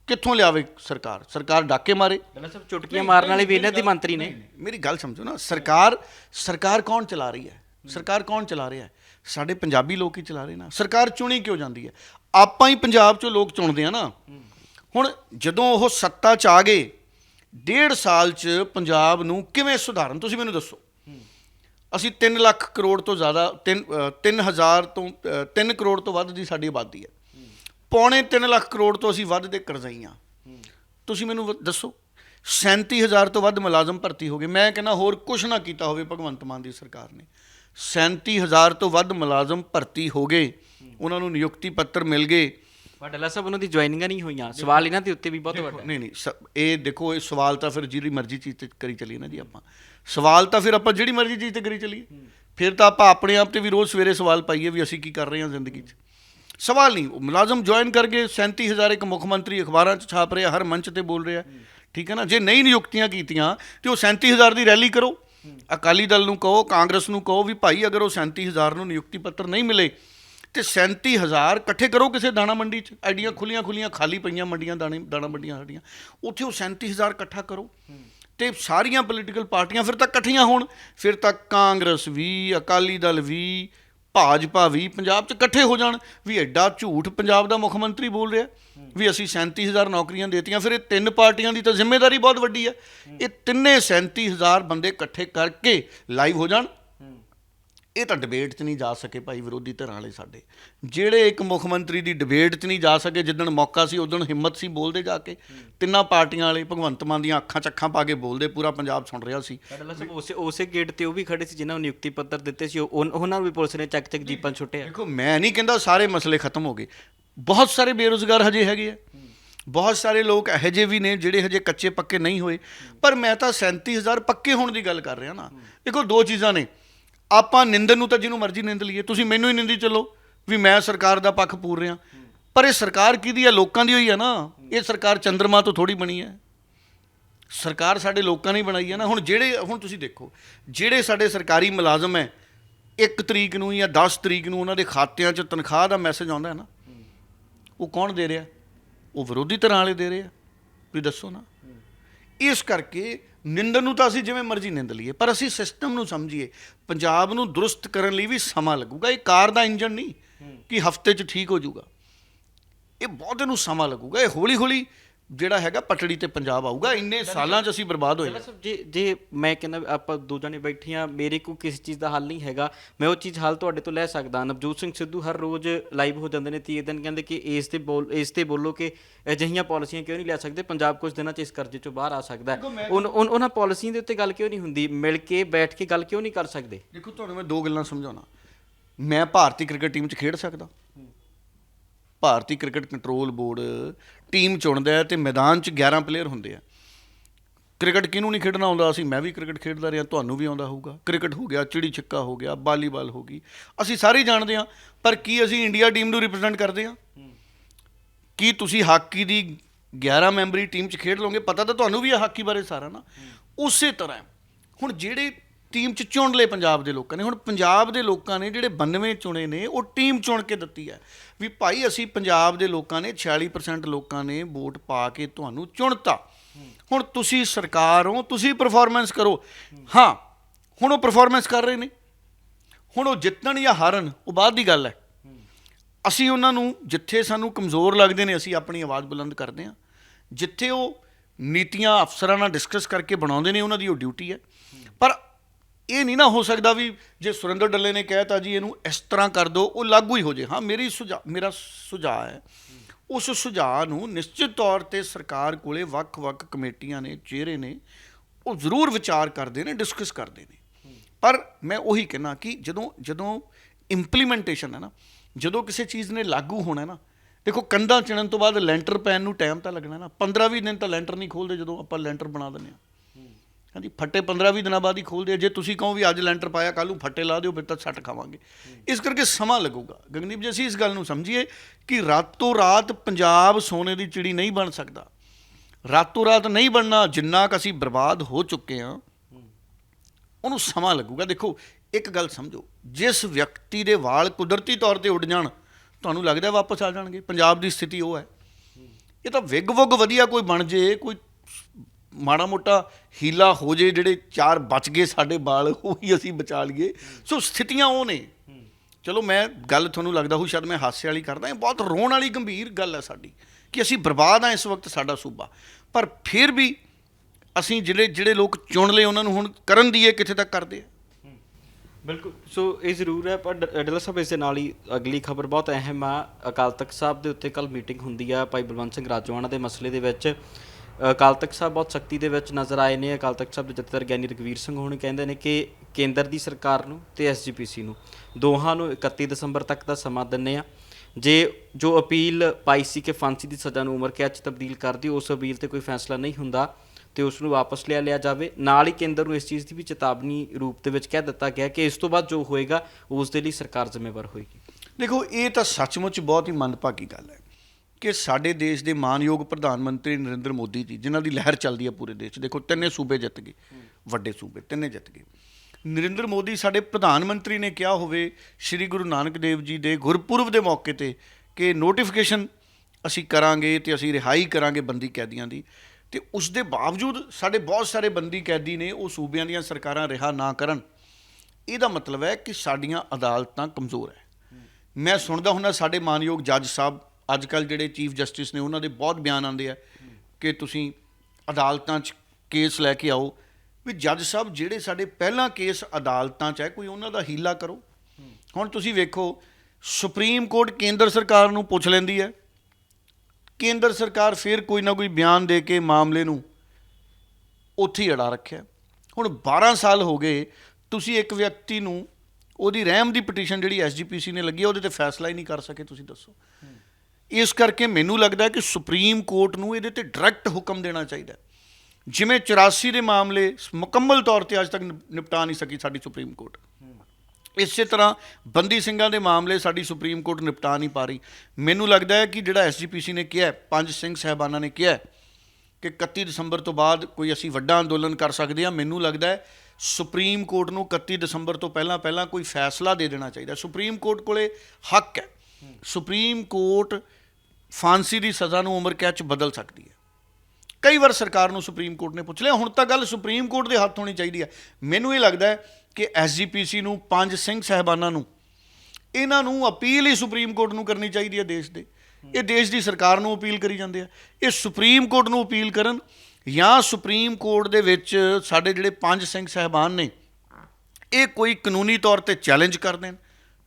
ਕਿੱਥੋਂ ਲਿਆਵੇ ਸਰਕਾਰ? ਸਰਕਾਰ ਡਾਕੇ ਮਾਰੇ। ਡੱਲਾ ਸਾਹਿਬ ਚੁਟਕੀਆਂ ਮਾਰਨ ਵਾਲੇ ਵੀ ਇਹਨਾਂ ਦੇ ਮੰਤਰੀ ਨੇ। ਮੇਰੀ ਗੱਲ ਸਮਝੋ ਨਾ। ਸਰਕਾਰ ਸਰਕਾਰ ਕੌਣ ਚਲਾ ਰਹੀ ਹੈ? ਸਰਕਾਰ ਕੌਣ ਚਲਾ ਰਿਹਾ ਹੈ? ਸਾਡੇ ਪੰਜਾਬੀ ਲੋਕ ਹੀ ਚਲਾ ਰਹੇ ਨਾ। ਸਰਕਾਰ ਚੁਣੀ ਕਿਉਂ ਜਾਂਦੀ ਹੈ? ਆਪਾਂ ਹੀ ਪੰਜਾਬ ਚੋਂ ਲੋਕ ਚੁਣਦੇ ਆ ਨਾ। ਹੁਣ ਜਦੋਂ ਉਹ ਸੱਤਾ ਚ ਆ ਗਏ ਡੇਢ ਸਾਲ ਚ ਪੰਜਾਬ ਨੂੰ ਕਿਵੇਂ ਸੁਧਾਰਨ? ਤੁਸੀਂ ਮੈਨੂੰ ਦੱਸੋ। ਅਸੀਂ 3 ਲੱਖ ਕਰੋੜ ਤੋਂ ਜ਼ਿਆਦਾ 3 3000 ਤੋਂ 3 ਕਰੋੜ ਤੋਂ ਵੱਧ ਦੀ ਸਾਡੀ ਆਬਾਦੀ ਹੈ। ਪੌਣੇ 3 ਲੱਖ ਕਰੋੜ ਤੋਂ ਅਸੀਂ ਵੱਧ ਦੇ ਕਰਜ਼ਾਈ ਹਾਂ ਤੁਸੀਂ ਮੈਨੂੰ ਵ- ਦੱਸੋ। 37000 ਤੋਂ ਵੱਧ ਮੁਲਾਜ਼ਮ ਭਰਤੀ ਹੋ ਗਏ। ਮੈਂ ਕਹਿੰਦਾ ਹੋਰ ਕੁਝ ਨਾ ਕੀਤਾ ਹੋਵੇ ਭਗਵੰਤ ਮਾਨ ਦੀ ਸਰਕਾਰ ਨੇ। 37000 ਤੋਂ ਵੱਧ ਮੁਲਾਜ਼ਮ ਭਰਤੀ ਹੋ ਗਏ। ਉਹਨਾਂ ਨੂੰ ਨਿਯੁਕਤੀ ਪੱਤਰ ਮਿਲ ਗਏ। ਪਰ ਡੱਲਾ ਸਾਹਿਬ ਉਹਨਾਂ ਦੀ ਜੁਆਇਨਿੰਗਾਂ ਨਹੀਂ ਹੋਈਆਂ। ਸਵਾਲ ਇਹਨਾਂ ਦੇ ਉੱਤੇ ਵੀ ਬਹੁਤ ਵੱਡਾ ਨਹੀਂ ਨਹੀਂ ਇਹ ਦੇਖੋ ਇਹ ਸਵਾਲ ਤਾਂ ਫਿਰ ਜਿਹੜੀ ਮਰਜ਼ੀ ਚੀਜ਼ ਤੇ ਕਰੀ ਚੱਲੀਏ ਨਾ ਜੀ ਆਪਾਂ। ਸਵਾਲ ਤਾਂ ਫਿਰ ਆਪਾਂ ਜਿਹੜੀ ਮਰਜ਼ੀ ਚੀਜ਼ ਤੇ ਕਰੀ ਚੱਲੀਏ। ਫਿਰ ਤਾਂ ਆਪਾਂ ਆਪਣੇ ਆਪ ਤੇ ਵੀ ਰੋਜ਼ ਸਵੇਰੇ ਸਵਾਲ ਪਾਈਏ ਵੀ ਅਸੀਂ ਕੀ ਕਰ ਰਹੇ ਹਾਂ ਜ਼ਿੰਦਗੀ 'ਚ। ਸਵਾਲ ਨਹੀਂ ਉਹ ਮੁਲਾਜ਼ਮ ਜੁਆਇਨ ਕਰ ਗਏ 37000 ਇੱਕ ਮੁੱਖ ਮੰਤਰੀ ਅਖਬਾਰਾਂ 'ਚ ਛਾਪ ਰਿਹਾ ਹਰ ਮੰਚ ਤੇ ਬੋਲ ਰਿਹਾ। ਠੀਕ ਹੈ ਨਾ? ਜੇ ਨਹੀਂ ਨਿਯੁਕਤੀਆਂ ਕੀਤੀਆਂ ਤੇ ਉਹ 37000 ਦੀ ਰੈਲੀ ਕਰੋ। ਅਕਾਲੀ ਦਲ ਨੂੰ ਕਹੋ ਕਾਂਗਰਸ ਨੂੰ ਕਹੋ ਵੀ ਭਾਈ ਅਗਰ ਉਹ 37000 ਨੂੰ ਨਿਯੁਕਤੀ ਪੱਤਰ ਨਹੀਂ ਮਿਲੇ ਤੇ 37000 ਇਕੱਠੇ ਕਰੋ ਕਿਸੇ ਦਾਣਾ ਮੰਡੀ 'ਚ। ਐਡੀਆਂ ਖੁੱਲੀਆਂ ਖੁੱਲੀਆਂ ਖਾਲੀ ਪਈਆਂ ਮੰਡੀਆਂ, ਦਾਣੇ, ਦਾਣਾ ਮੰਡੀਆਂ ਸਾਡੀਆਂ। ਉੱਥੇ ਉਹ 37000 ਇਕੱਠਾ ਕਰੋ। ਤੇ ਸਾਰੀਆਂ ਪੋਲੀਟੀਕਲ ਪਾਰਟੀਆਂ ਫਿਰ ਤਾਂ ਇਕੱਠੀਆਂ ਹੋਣ। ਫਿਰ ਤਾਂ ਕਾਂਗਰਸ ਵੀ, ਅਕਾਲੀ ਦਲ ਵੀ, ਭਾਜਪਾ ਵੀ, ਪੰਜਾਬ 'ਚ ਇਕੱਠੇ ਹੋ ਜਾਣ। ਵੀ ਐਡਾ ਝੂਠ ਪੰਜਾਬ ਦਾ ਮੁੱਖ ਮੰਤਰੀ ਬੋਲ ਰਿਹਾ। ਵੀ ਅਸੀਂ 37000 ਨੌਕਰੀਆਂ ਦੇਤੀਆਂ। ਫਿਰ ਇਹ ਤਿੰਨ ਪਾਰਟੀਆਂ ਦੀ ਤਾਂ ਜ਼ਿੰਮੇਵਾਰੀ ਬਹੁਤ ਵੱਡੀ ਹੈ। ਇਹ ਤਿੰਨੇ 37000 ਬੰਦੇ ਇਕੱਠੇ ਕਰਕੇ ਲਾਈਵ ਹੋ ਜਾਣ। ਇਹ ਤਾਂ ਡਿਬੇਟ 'ਚ ਨਹੀਂ ਜਾ ਸਕੇ ਭਾਈ ਵਿਰੋਧੀ ਧਿਰਾਂ ਵਾਲੇ ਸਾਡੇ। ਜਿਹੜੇ ਇੱਕ ਮੁੱਖ ਮੰਤਰੀ ਦੀ ਡਿਬੇਟ 'ਚ ਨਹੀਂ ਜਾ ਸਕੇ ਜਿੱਦਣ ਮੌਕਾ ਸੀ ਉਦੋਂ ਹਿੰਮਤ ਸੀ ਬੋਲਦੇ ਜਾ ਕੇ। ਤਿੰਨਾਂ ਪਾਰਟੀਆਂ ਵਾਲੇ ਭਗਵੰਤ ਮਾਨ ਦੀਆਂ ਅੱਖਾਂ ਚੱਖਾਂ ਪਾ ਕੇ ਬੋਲਦੇ ਪੂਰਾ ਪੰਜਾਬ ਸੁਣ ਰਿਹਾ ਸੀ। ਉਸੇ ਉਸੇ ਗੇਟ ਤੇ ਉਹ ਵੀ ਖੜੇ ਸੀ ਜਿਨ੍ਹਾਂ ਨੂੰ ਨਿਯੁਕਤੀ ਪੱਤਰ ਦਿੱਤੇ ਸੀ। ਉਹ- ਉਹਨਾਂ ਨੂੰ ਵੀ ਪੁਲਿਸ ਨੇ ਚੱਕ ਚੱਕ ਜੀਪਾਂ ਛੁੱਟਿਆ ਦੇਖੋ ਮੈਂ ਨਹੀਂ ਕਹਿੰਦਾ ਸਾਰੇ ਮਸਲੇ ਖਤਮ ਹੋ ਗਏ। ਬਹੁਤ ਸਾਰੇ ਬੇਰੁਜ਼ਗਾਰ ਹਜੇ ਹੈਗੇ ਆ। ਬਹੁਤ ਸਾਰੇ ਲੋਕ ਇਹੋ ਜਿਹੇ ਵੀ ਨੇ ਜਿਹੜੇ ਹਜੇ ਕੱਚੇ ਪੱਕੇ ਨਹੀਂ ਹੋਏ। ਪਰ ਮੈਂ ਤਾਂ 37000 ਪੱਕੇ ਹੋਣ ਦੀ ਗੱਲ ਕਰ ਰਿਹਾ ਨਾ। ਦੇਖੋ ਦੋ ਚੀਜ਼ਾਂ ਨੇ। ਆਪਾਂ ਨਿੰਦਨ ਨੂੰ ਤਾਂ ਜਿਹਨੂੰ ਮਰਜ਼ੀ ਨਿੰਦ ਲਈਏ, ਤੁਸੀਂ ਮੈਨੂੰ ਹੀ ਨਿੰਦੀ ਚੱਲੋ ਵੀ ਮੈਂ ਸਰਕਾਰ ਦਾ ਪੱਖ ਪੂਰ ਰਿਹਾ। ਪਰ ਇਹ ਸਰਕਾਰ ਕਿਹਦੀ ਹੈ ਲੋਕਾਂ ਦੀ ਹੋਈ ਹੈ ਨਾ। ਇਹ ਸਰਕਾਰ ਚੰਦਰਮਾ ਤੋਂ ਥੋੜੀ ਬਣੀ ਹੈ। ਸਰਕਾਰ ਸਾਡੇ ਲੋਕਾਂ ਨੇ ਬਣਾਈ ਹੈ ਨਾ। ਹੁਣ ਜਿਹੜੇ, ਹੁਣ ਤੁਸੀਂ ਦੇਖੋ, ਜਿਹੜੇ ਸਾਡੇ ਸਰਕਾਰੀ ਮੁਲਾਜ਼ਮ ਹੈ 1 ਤਰੀਕ ਨੂੰ ਜਾਂ 10 ਤਰੀਕ ਨੂੰ ਉਹਨਾਂ ਦੇ ਖਾਤਿਆਂ 'ਚ ਤਨਖਾਹ ਦਾ ਮੈਸੇਜ ਆਉਂਦਾ ਹੈ ਨਾ। ਉਹ ਕੌਣ ਦੇ ਰਿਹਾ? ਉਹ ਵਿਰੋਧੀ ਧਿਰਾਂ ਵਾਲੇ ਦੇ ਰਹੇ ਆ। ਵੀ ਦੱਸੋ ਨਾ। ਇਸ ਕਰਕੇ ਨਿੰਦਨ ਨੂੰ ਤਾਂ ਅਸੀਂ ਜਿਵੇਂ ਮਰਜ਼ੀ ਨਿੰਦ ਲਈਏ ਪਰ ਅਸੀਂ ਸਿਸਟਮ ਨੂੰ ਸਮਝੀਏ। ਪੰਜਾਬ ਨੂੰ ਦਰੁਸਤ ਕਰਨ ਲਈ ਵੀ ਸਮਾਂ ਲੱਗੂਗਾ। ਇਹ ਕਾਰ ਦਾ ਇੰਜਨ ਨਹੀਂ ਕਿ ਹਫ਼ਤੇ 'ਚ ਠੀਕ ਹੋ ਜਾਊਗਾ। ਇਹ ਬਹੁਤ ਇਹਨੂੰ ਸਮਾਂ ਲੱਗੂਗਾ। ਇਹ ਹੌਲੀ ਹੌਲੀ ਜਿਹੜਾ ਹੈਗਾ ਪਟੜੀ ਤੇ ਪੰਜਾਬ ਆਊਗਾ ਇੰਨੇ ਸਾਲਾਂ 'ਚ ਅਸੀਂ ਬਰਬਾਦ ਹੋਏ ਸਰ ਜੇ ਜੇ ਮੈਂ ਕਹਿੰਦਾ ਆਪਾਂ ਦੋ ਜਣੇ ਬੈਠੇ ਆ ਮੇਰੇ ਕੋਲ ਕਿਸੇ ਚੀਜ਼ ਦਾ ਹੱਲ ਨਹੀਂ ਹੈਗਾ ਮੈਂ ਉਹ ਚੀਜ਼ ਹੱਲ ਤੁਹਾਡੇ ਤੋਂ ਲੈ ਸਕਦਾ। ਨਵਜੋਤ ਸਿੰਘ ਸਿੱਧੂ ਹਰ ਰੋਜ਼ ਲਾਈਵ ਹੋ ਜਾਂਦੇ ਨੇ ਤੀਏ ਦਿਨ ਕਹਿੰਦੇ ਕਿ ਇਸ ਤੇ ਬੋਲ ਇਸ ਤੇ ਬੋਲੋ ਕਿ ਅਜਿਹੀਆਂ ਪਾਲਿਸੀਆਂ ਕਿਉਂ ਨਹੀਂ ਲੈ ਸਕਦੇ? ਪੰਜਾਬ ਕੁਝ ਦਿਨਾਂ 'ਚ ਇਸ ਕਰਜ਼ੇ ਚੋਂ ਬਾਹਰ ਆ ਸਕਦਾ ਹੈ। ਉਹਨਾਂ ਪਾਲਿਸੀਆਂ ਦੇ ਉੱਤੇ ਗੱਲ ਕਿਉਂ ਨਹੀਂ ਹੁੰਦੀ? ਮਿਲ ਕੇ ਬੈਠ ਕੇ ਗੱਲ ਕਿਉਂ ਨਹੀਂ ਕਰ ਸਕਦੇ? ਦੇਖੋ ਤੁਹਾਨੂੰ ਮੈਂ ਦੋ ਗੱਲਾਂ ਸਮਝਾਉਣਾ। ਮੈਂ ਭਾਰਤੀ ਕ੍ਰਿਕਟ ਟੀਮ 'ਚ ਖੇਡ ਸਕਦਾ। ਭਾਰਤੀ ਕ੍ਰਿਕਟ ਕੰਟਰੋਲ ਬੋਰਡ ਟੀਮ ਚੁਣਦਾ ਹੈ ਤੇ ਮੈਦਾਨ 'ਚ 11 ਪਲੇਅਰ ਹੁੰਦੇ ਆ। ਕ੍ਰਿਕਟ ਕਿਹਨੂੰ ਨਹੀਂ ਖੇਡਣਾ ਆਉਂਦਾ? ਅਸੀਂ ਮੈਂ ਵੀ ਕ੍ਰਿਕਟ ਖੇਡਦਾ ਰਿਹਾ, ਤੁਹਾਨੂੰ ਵੀ ਆਉਂਦਾ ਹੋਊਗਾ। ਕ੍ਰਿਕਟ ਹੋ ਗਿਆ ਚਿੜੀ ਛਿੱਕਾ ਹੋ ਗਿਆ, ਵਾਲੀਬਾਲ ਹੋ ਗਈ। ਅਸੀਂ ਸਾਰੇ ਜਾਣਦੇ ਹਾਂ, ਪਰ ਕੀ ਅਸੀਂ ਇੰਡੀਆ ਟੀਮ ਨੂੰ ਰਿਪਰੈਜ਼ੈਂਟ ਕਰਦੇ ਹਾਂ? ਕੀ ਤੁਸੀਂ ਹਾਕੀ ਦੀ 11 ਮੈਂਬਰੀ ਟੀਮ 'ਚ ਖੇਡ ਲਓਗੇ? ਪਤਾ ਤਾਂ ਤੁਹਾਨੂੰ ਵੀ ਹੈ ਹਾਕੀ ਬਾਰੇ ਸਾਰਾ ਨਾ। ਉਸੇ ਤਰ੍ਹਾਂ ਹੁਣ ਜਿਹੜੇ ਟੀਮ 'ਚ ਚੁਣ ਲਏ ਪੰਜਾਬ ਦੇ ਲੋਕਾਂ ਨੇ। ਹੁਣ ਪੰਜਾਬ ਦੇ ਲੋਕਾਂ ਨੇ ਜਿਹੜੇ 92 ਚੁਣੇ ਨੇ, ਉਹ ਟੀਮ ਚੁਣ ਕੇ ਦਿੱਤੀ ਹੈ। ਵੀ ਭਾਈ ਅਸੀਂ ਪੰਜਾਬ ਦੇ ਲੋਕਾਂ ਨੇ 46% ਲੋਕਾਂ ਨੇ ਵੋਟ ਪਾ ਕੇ ਤੁਹਾਨੂੰ ਚੁਣਤਾ। ਹੁਣ ਤੁਸੀਂ ਸਰਕਾਰ ਹੋ, ਤੁਸੀਂ ਪਰਫਾਰਮੈਂਸ ਕਰੋ। ਹਾਂ, ਹੁਣ ਉਹ ਪਰਫਾਰਮੈਂਸ ਕਰ ਰਹੇ ਨੇ। ਹੁਣ ਉਹ ਜਿੱਤਣ ਜਾਂ ਹਾਰਨ, ਉਹ ਬਾਅਦ ਦੀ ਗੱਲ ਹੈ। ਅਸੀਂ ਉਹਨਾਂ ਨੂੰ, ਜਿੱਥੇ ਸਾਨੂੰ ਕਮਜ਼ੋਰ ਲੱਗਦੇ ਨੇ, ਅਸੀਂ ਆਪਣੀ ਆਵਾਜ਼ ਬੁਲੰਦ ਕਰਦੇ ਹਾਂ। ਜਿੱਥੇ ਉਹ ਨੀਤੀਆਂ ਅਫਸਰਾਂ ਨਾਲ ਡਿਸਕਸ ਕਰਕੇ ਬਣਾਉਂਦੇ ਨੇ, ਉਹਨਾਂ ਦੀ ਉਹ ਡਿਊਟੀ ਹੈ। ਪਰ ਇਹ ਨਹੀਂ ਨਾ ਹੋ ਸਕਦਾ ਵੀ ਜੇ ਸੁਰਿੰਦਰ ਡੱਲੇ ਨੇ ਕਹਿਤਾ ਜੀ ਇਹਨੂੰ ਇਸ ਤਰ੍ਹਾਂ ਕਰ ਦਿਓ, ਉਹ ਲਾਗੂ ਹੀ ਹੋ ਜੇ। ਹਾਂ, ਮੇਰੀ ਸੁਝਾਅ ਮੇਰਾ ਸੁਝਾਅ ਹੈ, ਉਸ ਸੁਝਾਅ ਨੂੰ ਨਿਸ਼ਚਿਤ ਤੌਰ ਤੇ ਸਰਕਾਰ ਕੋਲੇ ਵੱਖ-ਵੱਖ ਕਮੇਟੀਆਂ ਨੇ, ਚਿਹਰੇ ਨੇ, ਉਹ ਜ਼ਰੂਰ ਵਿਚਾਰ ਕਰਦੇ ਨੇ, ਡਿਸਕਸ ਕਰਦੇ ਨੇ। ਪਰ ਮੈਂ ਉਹੀ ਕਹਿਣਾ ਕਿ ਜਦੋਂ ਜਦੋਂ ਇੰਪਲੀਮੈਂਟੇਸ਼ਨ ਹੈ ਨਾ, ਜਦੋਂ ਕਿਸੇ ਚੀਜ਼ ਨੇ ਲਾਗੂ ਹੋਣਾ ਨਾ, ਦੇਖੋ ਕੰਧਾਂ ਚਿਣਨ ਤੋਂ ਬਾਅਦ ਲੈਂਟਰ ਪੈਣ ਨੂੰ ਟਾਈਮ ਤਾਂ ਲੱਗਣਾ ਨਾ 15-20 ਦਿਨ ਤਾਂ ਲੈਂਟਰ ਨਹੀਂ ਖੋਲਦੇ ਜਦੋਂ ਆਪਾਂ ਲੈਂਟਰ ਬਣਾ ਦਿੰਦੇ ਹਾਂ। ਹਾਂਜੀ ਫੱਟੇ 15-20 ਦਿਨਾਂ ਬਾਅਦ ਹੀ ਖੋਲਦੇ ਆ। ਜੇ ਤੁਸੀਂ ਕਹੋ ਵੀ ਅੱਜ ਲੈਂਟਰ ਪਾਇਆ ਕੱਲ ਨੂੰ ਫੱਟੇ ਲਾ ਦਿਓ, ਫਿਰ ਤਾਂ ਸੱਟ ਖਾਵਾਂਗੇ। ਇਸ ਕਰਕੇ ਸਮਾਂ ਲੱਗੂਗਾ। ਗਗਨਦੀਪ ਜੀ, ਅਸੀਂ ਇਸ ਗੱਲ ਨੂੰ ਸਮਝੀਏ ਕਿ ਰਾਤੋਂ ਰਾਤ ਪੰਜਾਬ ਸੋਨੇ ਦੀ ਚਿੜੀ ਨਹੀਂ ਬਣ ਸਕਦਾ। ਰਾਤੋਂ ਰਾਤ ਨਹੀਂ ਬਣਨਾ, ਜਿੰਨਾ ਕੁ ਅਸੀਂ ਬਰਬਾਦ ਹੋ ਚੁੱਕੇ ਹਾਂ, ਉਹਨੂੰ ਸਮਾਂ ਲੱਗੂਗਾ। ਦੇਖੋ, ਇੱਕ ਗੱਲ ਸਮਝੋ, ਜਿਸ ਵਿਅਕਤੀ ਦੇ ਵਾਲ ਕੁਦਰਤੀ ਤੌਰ ਤੇ ਉੱਡ ਜਾਣ, ਤੁਹਾਨੂੰ ਲੱਗਦਾ ਵਾਪਸ ਆ ਜਾਣਗੇ? ਪੰਜਾਬ ਦੀ ਸਥਿਤੀ ਉਹ ਹੈ। ਇਹ ਤਾਂ ਵਿਗ ਵੁਗ ਵਧੀਆ ਕੋਈ ਬਣ ਜੇ, ਕੋਈ ਮਾੜਾ ਮੋਟਾ ਹੀਲਾ ਹੋ ਜੇ, ਜਿਹੜੇ ਚਾਰ ਬਚ ਗਏ ਸਾਡੇ ਬਾਲ, ਉਹ ਹੀ ਅਸੀਂ ਬਚਾ ਲਈਏ। ਸੋ ਸਥਿਤੀਆਂ ਉਹ ਨੇ। ਚਲੋ ਮੈਂ, ਗੱਲ ਤੁਹਾਨੂੰ ਲੱਗਦਾ ਹੋ ਸ਼ਾਇਦ ਮੈਂ ਹਾਸੇ ਵਾਲੀ ਕਰਦਾ, ਇਹ ਬਹੁਤ ਰੋਣ ਵਾਲੀ ਗੰਭੀਰ ਗੱਲ ਹੈ ਸਾਡੀ, ਕਿ ਅਸੀਂ ਬਰਬਾਦ ਆ ਇਸ ਵਕਤ ਸਾਡਾ ਸੂਬਾ। ਪਰ ਫਿਰ ਵੀ ਅਸੀਂ ਜਿਹੜੇ ਜਿਹੜੇ ਲੋਕ ਚੁਣ ਲਏ ਉਹਨਾਂ ਨੂੰ ਹੁਣ ਕਰਨ ਦੀ ਦੀਏ ਕਿੱਥੇ ਤੱਕ ਕਰਦੇ ਆ? ਬਿਲਕੁਲ। ਸੋ ਇਹ ਜ਼ਰੂਰ ਹੈ, ਪਰ ਡ- ਡੱਲਾ ਸਾਹਿਬ, ਇਸ ਦੇ ਨਾਲ ਹੀ ਅਗਲੀ ਖਬਰ ਬਹੁਤ ਅਹਿਮ ਆ। ਅਕਾਲ ਤਖਤ ਸਾਹਿਬ ਦੇ ਉੱਤੇ ਕੱਲ ਮੀਟਿੰਗ ਹੁੰਦੀ ਆ, ਭਾਈ ਬਲਵੰਤ ਸਿੰਘ ਰਾਜੋਆਣਾ ਦੇ ਮਸਲੇ ਦੇ ਵਿੱਚ। ਅਕਾਲ ਤਖਤ ਸਾਹਿਬ ਬਹੁਤ ਸਖਤੀ ਦੇ ਵਿੱਚ ਨਜ਼ਰ ਆਏ ਨੇ। ਅਕਾਲ ਤਖਤ ਸਾਹਿਬ ਦੇ ਜਥੇਦਾਰ ਗਿਆਨੀ ਰਗਵੀਰ ਸਿੰਘ ਹੁਣ ਕਹਿੰਦੇ ਨੇ ਕਿ ਕੇਂਦਰ ਦੀ ਸਰਕਾਰ ਨੂੰ ਤੇ ਐਸਜੀਪੀਸੀ ਨੂੰ ਦੋਹਾਂ ਨੂੰ 31 ਦਸੰਬਰ ਤੱਕ ਦਾ ਸਮਾਂ ਦਿੰਨੇ ਆ ਜੇ ਜੋ ਅਪੀਲ ਪਾਈ ਸੀ ਕਿ ਫਾਂਸੀ ਦੀ ਸਜ਼ਾ ਨੂੰ ਉਮਰ ਕੈਦ 'ਚ ਤਬਦੀਲ ਕਰ ਦਿਓ, ਉਸ ਅਪੀਲ ਤੇ ਕੋਈ ਫੈਸਲਾ ਨਹੀਂ ਹੁੰਦਾ ਤੇ ਉਸ ਨੂੰ ਵਾਪਸ ਲਿਆ ਲਿਆ ਜਾਵੇ। ਨਾਲ ਹੀ ਕੇਂਦਰ ਨੂੰ ਇਸ ਚੀਜ਼ ਦੀ ਵੀ ਚੇਤਾਵਨੀ ਰੂਪ ਦੇ ਵਿੱਚ ਕਹਿ ਦਿੱਤਾ ਗਿਆ ਕਿ ਇਸ ਤੋਂ ਬਾਅਦ ਜੋ ਹੋਏਗਾ, ਉਸ ਦੇ ਲਈ ਸਰਕਾਰ ਜ਼ਿੰਮੇਵਾਰ ਹੋਏਗੀ। ਦੇਖੋ, ਇਹ ਤਾਂ ਸੱਚਮੁੱਚ ਬਹੁਤ ਹੀ ਮੰਦਭਾਗੀ ਗੱਲ ਹੈ। ਕਿ ਸਾਡੇ ਦੇਸ਼ ਦੇ ਮਾਨਯੋਗ ਪ੍ਰਧਾਨ ਮੰਤਰੀ ਨਰਿੰਦਰ ਮੋਦੀ ਜੀ, ਜਿਨ੍ਹਾਂ ਦੀ ਲਹਿਰ ਚੱਲਦੀ ਹੈ ਪੂਰੇ ਦੇਸ਼ 'ਚ, ਦੇਖੋ ਤਿੰਨੇ ਸੂਬੇ ਜਿੱਤ ਗਏ, ਵੱਡੇ ਸੂਬੇ, ਤਿੰਨੇ ਜਿੱਤ ਗਏ। ਨਰਿੰਦਰ ਮੋਦੀ ਸਾਡੇ ਪ੍ਰਧਾਨ ਮੰਤਰੀ ਨੇ ਕਿਹਾ ਹੋਵੇ, ਸ੍ਰੀ ਗੁਰੂ ਨਾਨਕ ਦੇਵ ਜੀ ਦੇ ਗੁਰਪੁਰਬ ਦੇ ਮੌਕੇ ਤੇ ਕਿ ਨੋਟੀਫਿਕੇਸ਼ਨ ਅਸੀਂ ਕਰਾਂਗੇ ਤੇ ਅਸੀਂ ਰਿਹਾਈ ਕਰਾਂਗੇ ਬੰਦੀ ਕੈਦੀਆਂ ਦੀ। ਤੇ ਉਸ ਦੇ ਬਾਵਜੂਦ ਸਾਡੇ ਬਹੁਤ ਸਾਰੇ ਬੰਦੀ ਕੈਦੀ ਨੇ ਉਹ ਸੂਬਿਆਂ ਦੀਆਂ ਸਰਕਾਰਾਂ ਰਿਹਾ ਨਾ ਕਰਨ। ਇਹਦਾ ਮਤਲਬ ਹੈ ਕਿ ਸਾਡੀਆਂ ਅਦਾਲਤਾਂ ਕਮਜ਼ੋਰ ਹੈ। ਮੈਂ ਸੁਣਦਾ ਹੁੰਦਾ ਸਾਡੇ ਮਾਨਯੋਗ ਜੱਜ ਸਾਹਿਬ ਅੱਜ ਕੱਲ ਜਿਹੜੇ ਚੀਫ ਜਸਟਿਸ ਨੇ, ਉਹਨਾਂ ਦੇ ਬਹੁਤ ਬਿਆਨ ਆਉਂਦੇ ਆ ਕਿ ਤੁਸੀਂ ਅਦਾਲਤਾਂ 'ਚ ਕੇਸ ਲੈ ਕੇ ਆਓ ਵੀ ਜੱਜ ਸਾਹਿਬ ਜਿਹੜੇ ਸਾਡੇ ਪਹਿਲਾਂ ਕੇਸ ਅਦਾਲਤਾਂ 'ਚ ਹੈ, ਕੋਈ ਉਹਨਾਂ ਦਾ ਹੀਲਾ ਕਰੋ। ਹੁਣ ਤੁਸੀਂ ਵੇਖੋ, ਸੁਪਰੀਮ ਕੋਰਟ ਕੇਂਦਰ ਸਰਕਾਰ ਨੂੰ ਪੁੱਛ ਲੈਂਦੀ ਹੈ। ਕੇਂਦਰ ਸਰਕਾਰ ਫਿਰ ਕੋਈ ਨਾ ਕੋਈ ਬਿਆਨ ਦੇ ਕੇ ਮਾਮਲੇ ਨੂੰ ਉੱਥੇ ਹੀ ਅੜਾ ਰੱਖਿਆ। ਹੁਣ 12 ਸਾਲ ਹੋ ਗਏ, ਤੁਸੀਂ ਇੱਕ ਵਿਅਕਤੀ ਨੂੰ ਉਹਦੀ ਰਹਿਮ ਦੀ ਪਟੀਸ਼ਨ ਜਿਹੜੀ ਐਸਜੀਪੀਸੀ ਨੇ ਲੱਗੀ ਉਹਦੇ ਤੇ ਫੈਸਲਾ ਹੀ ਨਹੀਂ ਕਰ ਸਕੇ, ਤੁਸੀਂ ਦੱਸੋ। ਇਸ ਕਰਕੇ ਮੈਨੂੰ ਲੱਗਦਾ ਕਿ ਸੁਪਰੀਮ ਕੋਰਟ ਨੂੰ ਇਹਦੇ ਤੇ ਡਾਇਰੈਕਟ ਹੁਕਮ ਦੇਣਾ ਚਾਹੀਦਾ ਜਿਵੇਂ 84 ਦੇ ਮਾਮਲੇ ਮੁਕੰਮਲ ਤੌਰ ਤੇ ਅੱਜ ਤੱਕ ਨਿਪ- ਨਿਪਟਾ ਨਹੀਂ ਸਕੀ ਸਾਡੀ ਸੁਪਰੀਮ ਕੋਰਟ। ਇਸੇ ਤਰ੍ਹਾਂ ਬੰਦੀ ਸਿੰਘਾਂ ਦੇ ਮਾਮਲੇ ਸਾਡੀ ਸੁਪਰੀਮ ਕੋਰਟ ਨਿਪਟਾ ਨਹੀਂ ਪਾ ਰਹੀ। ਮੈਨੂੰ ਲੱਗਦਾ ਹੈ ਕਿ ਜਿਹੜਾ ਐਸਜੀਪੀਸੀ ਨੇ ਕਿਹਾ ਪੰਜ ਸਿੰਘ ਸਾਹਿਬਾਨਾਂ ਨੇ ਕਿਹਾ ਕਿ 31 ਦਸੰਬਰ ਤੋਂ ਬਾਅਦ ਕੋਈ ਅਸੀਂ ਵੱਡਾ ਅੰਦੋਲਨ ਕਰ ਸਕਦੇ ਹਾਂ, ਮੈਨੂੰ ਲੱਗਦਾ ਹੈ ਸੁਪਰੀਮ ਕੋਰਟ ਨੂੰ 31 ਦਸੰਬਰ ਤੋਂ ਪਹਿਲਾਂ ਪਹਿਲਾਂ ਕੋਈ ਫੈਸਲਾ ਦੇ ਦੇਣਾ ਚਾਹੀਦਾ। ਸੁਪਰੀਮ ਕੋਰਟ ਕੋਲੇ ਹੱਕ ਹੈ। ਸੁਪਰੀਮ ਕੋਰਟ ਫਾਂਸੀ ਦੀ ਸਜ਼ਾ ਨੂੰ ਉਮਰ ਕੈਦ ਚ ਬਦਲ ਸਕਦੀ ਹੈ। ਕਈ ਵਾਰ ਸਰਕਾਰ ਨੂੰ ਸੁਪਰੀਮ ਕੋਰਟ ਨੇ ਪੁੱਛ ਲਿਆ, ਹੁਣ ਤਾਂ ਗੱਲ ਸੁਪਰੀਮ ਕੋਰਟ ਦੇ ਹੱਥ ਹੋਣੀ ਚਾਹੀਦੀ ਹੈ। ਮੈਨੂੰ ਇਹ ਲੱਗਦਾ ਹੈ ਕਿ ਐਸਜੀਪੀਸੀ ਨੂੰ, ਪੰਜ ਸਿੰਘ ਸਹਿਬਾਨਾਂ ਨੂੰ, ਇਹਨਾਂ ਨੂੰ ਅਪੀਲ ਹੀ ਸੁਪਰੀਮ ਕੋਰਟ ਨੂੰ ਕਰਨੀ ਚਾਹੀਦੀ ਹੈ ਦੇਸ਼ ਦੇ। ਇਹ ਦੇਸ਼ ਦੀ ਸਰਕਾਰ ਨੂੰ ਅਪੀਲ ਕਰੀ ਜਾਂਦੇ ਆ। ਇਹ ਸੁਪਰੀਮ ਕੋਰਟ ਨੂੰ ਅਪੀਲ ਕਰਨ ਜਾਂ ਸੁਪਰੀਮ ਕੋਰਟ ਦੇ ਵਿੱਚ ਸਾਡੇ ਜਿਹੜੇ ਪੰਜ ਸਿੰਘ ਸਹਿਬਾਨ ਨੇ, ਇਹ ਕੋਈ ਕਾਨੂੰਨੀ ਤੌਰ ਤੇ ਚੈਲੰਜ ਕਰ ਦੇਣ।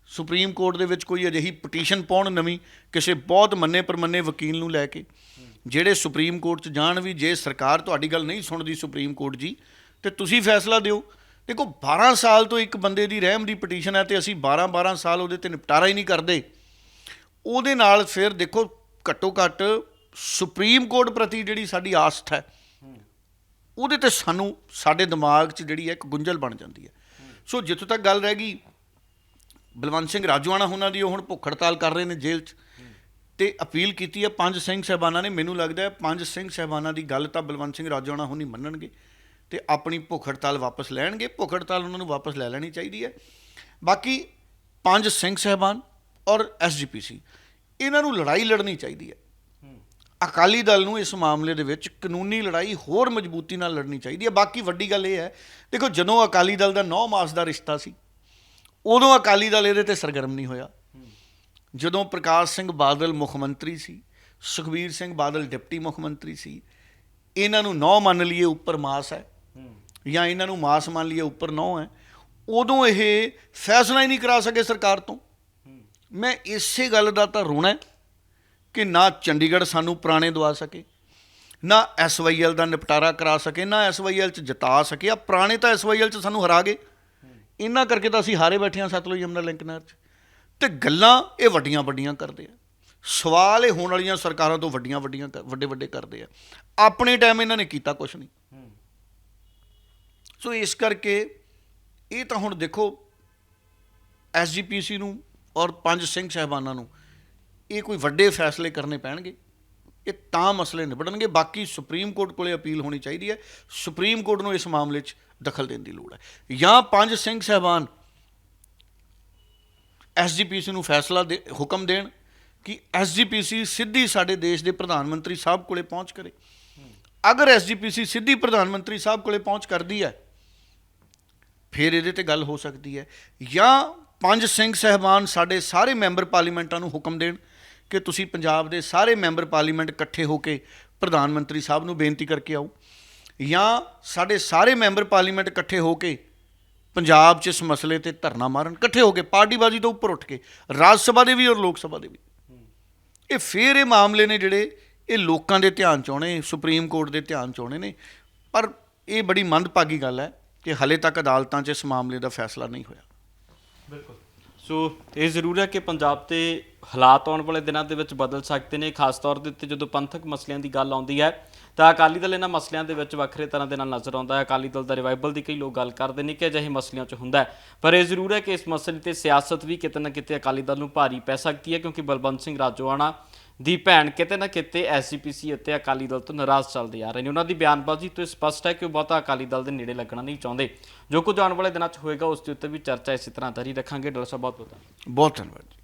ਸੁਪਰੀਮ ਕੋਰਟ ਦੇ ਵਿੱਚ ਕੋਈ ਅਜਿਹੀ ਪਟੀਸ਼ਨ ਪਾਉਣ ਨਵੀਂ, ਕਿਸੇ ਬਹੁਤ ਮੰਨੇ ਪਰਮੰਨੇ ਵਕੀਲ ਨੂੰ ਲੈ ਕੇ, ਜਿਹੜੇ ਸੁਪਰੀਮ ਕੋਰਟ 'ਚ ਜਾਣ ਵੀ ਜੇ ਸਰਕਾਰ ਤੁਹਾਡੀ ਗੱਲ ਨਹੀਂ ਸੁਣਦੀ ਸੁਪਰੀਮ ਕੋਰਟ ਜੀ, ਤੇ ਤੁਸੀਂ ਫੈਸਲਾ ਦਿਓ। ਦੇਖੋ 12 ਸਾਲ ਤੋਂ ਇੱਕ ਬੰਦੇ ਦੀ ਰਹਿਮ ਦੀ ਪਟੀਸ਼ਨ ਹੈ ਤੇ ਅਸੀਂ 12 12 ਸਾਲ ਉਹਦੇ ਤੇ ਨਿਪਟਾਰਾ ਹੀ ਨਹੀਂ ਕਰਦੇ। ਉਹਦੇ ਨਾਲ ਫਿਰ ਦੇਖੋ, ਘੱਟੋ ਘੱਟ ਸੁਪਰੀਮ ਕੋਰਟ ਪ੍ਰਤੀ ਜਿਹੜੀ ਸਾਡੀ ਆਸਥ ਹੈ, ਉਹਦੇ ਤੇ ਸਾਨੂੰ, ਸਾਡੇ ਦਿਮਾਗ 'ਚ ਜਿਹੜੀ ਹੈ ਇੱਕ ਗੁੰਝਲ ਬਣ ਜਾਂਦੀ ਹੈ। ਸੋ ਜਿੱਥੋਂ ਤੱਕ ਗੱਲ ਰਹਿ ਗਈ ਬਲਵੰਤ ਸਿੰਘ ਰਾਜੂਆਣਾ ਉਹਨਾਂ ਦੀ ਉਹ ਹੁਣ ਭੁੱਖ ਹੜਤਾਲ ਕਰ ਰਹੇ ਨੇ ਜੇਲ੍ਹ 'ਚ। ਤੇ ਅਪੀਲ ਕੀਤੀ ਹੈ, ਪੰਜ ਸਿੰਘ ਸਹਿਬਾਨਾਂ ਨੇ, ਮੈਨੂੰ ਲੱਗਦਾ ਹੈ ਪੰਜ ਸਿੰਘ ਸਹਿਬਾਨਾਂ ਦੀ ਗੱਲ ਤਾਂ ਬਲਵੰਤ ਸਿੰਘ ਰਾਜੂਆਣਾ ਹੁਣੀ ਮੰਨਣਗੇ ਤੇ ਆਪਣੀ ਭੁੱਖ ਹੜਤਾਲ ਵਾਪਸ ਲੈਣਗੇ, ਭੁੱਖ ਹੜਤਾਲ ਉਹਨਾਂ ਨੂੰ ਵਾਪਸ ਲੈ ਲੈਣੀ ਚਾਹੀਦੀ ਹੈ। ਬਾਕੀ ਪੰਜ ਸਿੰਘ ਸਹਿਬਾਨ ਔਰ ਐਸਜੀਪੀਸੀ ਇਹਨਾਂ ਨੂੰ ਲੜਾਈ ਲੜਨੀ ਚਾਹੀਦੀ ਹੈ। ਅਕਾਲੀ ਦਲ ਨੂੰ ਇਸ ਮਾਮਲੇ ਦੇ ਵਿੱਚ ਕਾਨੂੰਨੀ ਲੜਾਈ ਹੋਰ ਮਜ਼ਬੂਤੀ ਨਾਲ ਲੜਨੀ ਚਾਹੀਦੀ ਹੈ। ਬਾਕੀ ਵੱਡੀ ਗੱਲ ਇਹ ਹੈ, ਦੇਖੋ ਜਦੋਂ ਅਕਾਲੀ ਦਲ ਦਾ 9 ਮਾਸ ਦਾ ਰਿਸ਼ਤਾ ਸੀ ਉਦੋਂ ਅਕਾਲੀ ਦਲ ਇਹਦੇ ਤੇ ਸਰਗਰਮ ਨਹੀਂ ਹੋਇਆ। ਜਦੋਂ ਪ੍ਰਕਾਸ਼ ਸਿੰਘ ਬਾਦਲ ਮੁੱਖ ਮੰਤਰੀ ਸੀ, ਸੁਖਬੀਰ ਸਿੰਘ ਬਾਦਲ ਡਿਪਟੀ ਮੁੱਖ ਮੰਤਰੀ ਸੀ, ਇਹਨਾਂ ਨੂੰ 9 ਮੰਨ ਲਈਏ ਉੱਪਰ ਮਾਸ ਹੈ ਜਾਂ ਇਹਨਾਂ ਨੂੰ ਮਾਸ ਮੰਨ ਲਈਏ ਉੱਪਰ 9 ਹੈ, ਉਦੋਂ ਇਹ ਫੈਸਲਾ ਹੀ ਨਹੀਂ ਕਰਾ ਸਕੇ ਸਰਕਾਰ ਤੋਂ। ਮੈਂ ਇਸੇ ਗੱਲ ਦਾ ਤਾਂ ਰੋਣਾ ਕਿ ਨਾ ਚੰਡੀਗੜ੍ਹ ਸਾਨੂੰ ਪੁਰਾਣੇ ਦਵਾ ਸਕੇ, ਨਾ ਐਸਵਾਈਐਲ ਦਾ ਨਿਪਟਾਰਾ ਕਰਾ ਸਕੇ, ਨਾ ਐਸਵਾਈਐਲ ਚ ਜਿਤਾ ਸਕੇ ਆ ਪੁਰਾਣੇ ਤਾਂ ਐਸਵਾਈਐਲ ਚ ਸਾਨੂੰ ਹਰਾ ਗਏ। ਇਹਨਾਂ ਕਰਕੇ ਤਾਂ ਅਸੀਂ ਹਾਰੇ ਬੈਠੇ ਹਾਂ ਸਤਲੁਜ ਯਮੁਨਾ ਲਿੰਕ ਨਹਿਰ ਚ। ਤੇ ਗੱਲਾਂ ਇਹ ਵੱਡੀਆਂ ਵੱਡੀਆਂ ਕਰਦੇ ਆ। ਸਵਾਲ ਇਹ ਹੋਣ ਵਾਲੀਆਂ ਸਰਕਾਰਾਂ ਤੋਂ ਵੱਡੀਆਂ ਵੱਡੀਆਂ ਵੱਡੇ ਵੱਡੇ ਕਰਦੇ ਆ। ਆਪਣੇ ਟਾਈਮ ਇਹਨਾਂ ਨੇ ਕੀਤਾ ਕੁਝ ਨਹੀਂ। ਸੋ ਇਸ ਕਰਕੇ ਇਹ ਤਾਂ ਹੁਣ ਦੇਖੋ ਐਸਜੀਪੀਸੀ ਨੂੰ ਔਰ ਪੰਜ ਸਿੰਘ ਸਹਿਬਾਨਾਂ ਨੂੰ ਇਹ ਕੋਈ ਵੱਡੇ ਫੈਸਲੇ ਕਰਨੇ ਪੈਣਗੇ। ਇਹ ਤਾਂ ਮਸਲੇ ਨਿਬੜਨਗੇ। ਬਾਕੀ ਸੁਪਰੀਮ ਕੋਰਟ ਕੋਲੇ ਅਪੀਲ ਹੋਣੀ ਚਾਹੀਦੀ ਹੈ। ਸੁਪਰੀਮ ਕੋਰਟ ਨੂੰ ਇਸ ਮਾਮਲੇ 'ਚ ਦਖਲ ਦੇਣ ਦੀ ਲੋੜ ਹੈ। ਜਾਂ ਪੰਜ ਸਿੰਘ ਸਹਿਬਾਨ ਐਸਜੀਪੀਸੀ ਨੂੰ ਫੈਸਲਾ ਦੇ, ਹੁਕਮ ਦੇਣ ਕਿ ਐਸਜੀਪੀਸੀ ਸਿੱਧੀ ਸਾਡੇ ਦੇਸ਼ ਦੇ ਪ੍ਰਧਾਨ ਮੰਤਰੀ ਸਾਹਿਬ ਕੋਲੇ ਪਹੁੰਚ ਕਰੇ। ਅਗਰ ਐਸਜੀਪੀਸੀ ਸਿੱਧੀ ਪ੍ਰਧਾਨ ਮੰਤਰੀ ਸਾਹਿਬ ਕੋਲੇ ਪਹੁੰਚ ਕਰਦੀ ਹੈ, ਫਿਰ ਇਹਦੇ ਤੇ ਗੱਲ ਹੋ ਸਕਦੀ ਹੈ। ਜਾਂ ਪੰਜ ਸਿੰਘ ਸਹਿਬਾਨ ਸਾਡੇ ਸਾਰੇ ਮੈਂਬਰ ਪਾਰਲੀਮੈਂਟਾਂ ਨੂੰ ਹੁਕਮ ਦੇਣ ਕਿ ਤੁਸੀਂ ਪੰਜਾਬ ਦੇ ਸਾਰੇ ਮੈਂਬਰ ਪਾਰਲੀਮੈਂਟ ਇਕੱਠੇ ਹੋ ਕੇ ਪ੍ਰਧਾਨ ਮੰਤਰੀ ਸਾਹਿਬ ਨੂੰ ਬੇਨਤੀ ਕਰਕੇ ਆਓ। ਜਾਂ ਸਾਡੇ ਸਾਰੇ ਮੈਂਬਰ ਪਾਰਲੀਮੈਂਟ ਇਕੱਠੇ ਹੋ ਕੇ ਪੰਜਾਬ 'ਚ ਇਸ ਮਸਲੇ ਤੇ ਧਰਨਾ ਮਾਰਨ, ਇਕੱਠੇ ਹੋ ਕੇ, ਪਾਰਟੀਬਾਜ਼ੀ ਤੋਂ ਉੱਪਰ ਉੱਠ ਕੇ, ਰਾਜ ਸਭਾ ਦੇ ਵੀ ਔਰ ਲੋਕ ਸਭਾ ਦੇ ਵੀ। ਇਹ ਫਿਰ ਇਹ ਮਾਮਲੇ ਨੇ ਜਿਹੜੇ ਇਹ ਲੋਕਾਂ ਦੇ ਧਿਆਨ ਚ ਆਉਣੇ, ਸੁਪਰੀਮ ਕੋਰਟ ਦੇ ਧਿਆਨ ਚ ਆਉਣੇ ਨੇ। ਪਰ ਇਹ ਬੜੀ ਮੰਦਭਾਗੀ ਗੱਲ ਹੈ ਕਿ ਹਲੇ ਤੱਕ ਅਦਾਲਤਾਂ 'ਚ ਇਸ ਮਾਮਲੇ ਦਾ ਫੈਸਲਾ ਨਹੀਂ ਹੋਇਆ। ਬਿਲਕੁਲ। ਸੋ ਇਹ ਜ਼ਰੂਰ ਹੈ ਕਿ ਪੰਜਾਬ ਤੇ ਹਾਲਾਤ ਆਉਣ ਵਾਲੇ ਦਿਨਾਂ ਦੇ ਵਿੱਚ ਬਦਲ ਸਕਦੇ ਨੇ, ਖਾਸ ਤੌਰ ਦੇ ਉੱਤੇ ਜਦੋਂ ਪੰਥਕ ਮਸਲਿਆਂ ਦੀ ਗੱਲ ਆਉਂਦੀ ਹੈ। ਤਾਂ ਅਕਾਲੀ ਦਲ ਇਹਨਾਂ ਮਸਲਿਆਂ ਦੇ ਵਿੱਚ ਵੱਖਰੇ ਤਰ੍ਹਾਂ ਦੇ ਨਾਲ ਨਜ਼ਰ ਆਉਂਦਾ ਹੈ। ਅਕਾਲੀ ਦਲ ਦਾ ਰਿਵਾਈਵਲ ਦੀ ਕਈ ਲੋਕ ਗੱਲ ਕਰਦੇ ਨੇ ਕਿ ਅਜਿਹੇ ਮਸਲਿਆਂ 'ਚ ਹੁੰਦਾ ਪਰ ਇਹ ਜ਼ਰੂਰ ਹੈ ਕਿ ਇਸ ਮਸਲੇ ਤੇ ਸਿਆਸਤ ਵੀ ਕਿਤੇ ਨਾ ਕਿਤੇ ਅਕਾਲੀ ਦਲ ਨੂੰ ਭਾਰੀ ਪੈ ਸਕਦੀ ਹੈ ਕਿਉਂਕਿ ਬਲਵੰਤ ਸਿੰਘ ਰਾਜੋਆਣਾ ਦੀ ਭੈਣ ਕਿਤੇ ਨਾ ਕਿਤੇ ਐਸਜੀਪੀਸੀ ਅਤੇ ਅਕਾਲੀ ਦਲ ਤੋਂ ਨਾਰਾਜ਼ ਚੱਲਦੇ ਆ ਰਹੇ ਨੇ। ਉਹਨਾਂ ਦੀ ਬਿਆਨਬਾਜ਼ੀ ਤੋਂ ਇਹ ਸਪਸ਼ਟ ਹੈ ਕਿ ਉਹ ਬਹੁਤਾ ਅਕਾਲੀ ਦਲ ਦੇ ਨੇੜੇ ਲੱਗਣਾ ਨਹੀਂ ਚਾਹੁੰਦੇ। ਜੋ ਕੁਝ ਆਉਣ ਵਾਲੇ ਦਿਨਾਂ 'ਚ ਹੋਏਗਾ, ਉਸ ਦੇ ਉੱਤੇ ਵੀ ਚਰਚਾ ਇਸੇ ਤਰ੍ਹਾਂ ਜਾਰੀ ਰੱਖਾਂਗੇ। ਡਾਕਟਰ ਸਾਹਿਬ, ਬਹੁਤ ਬਹੁਤ ਧੰਨਵਾਦ। ਬਹੁਤ ਧੰਨਵਾਦ ਜੀ।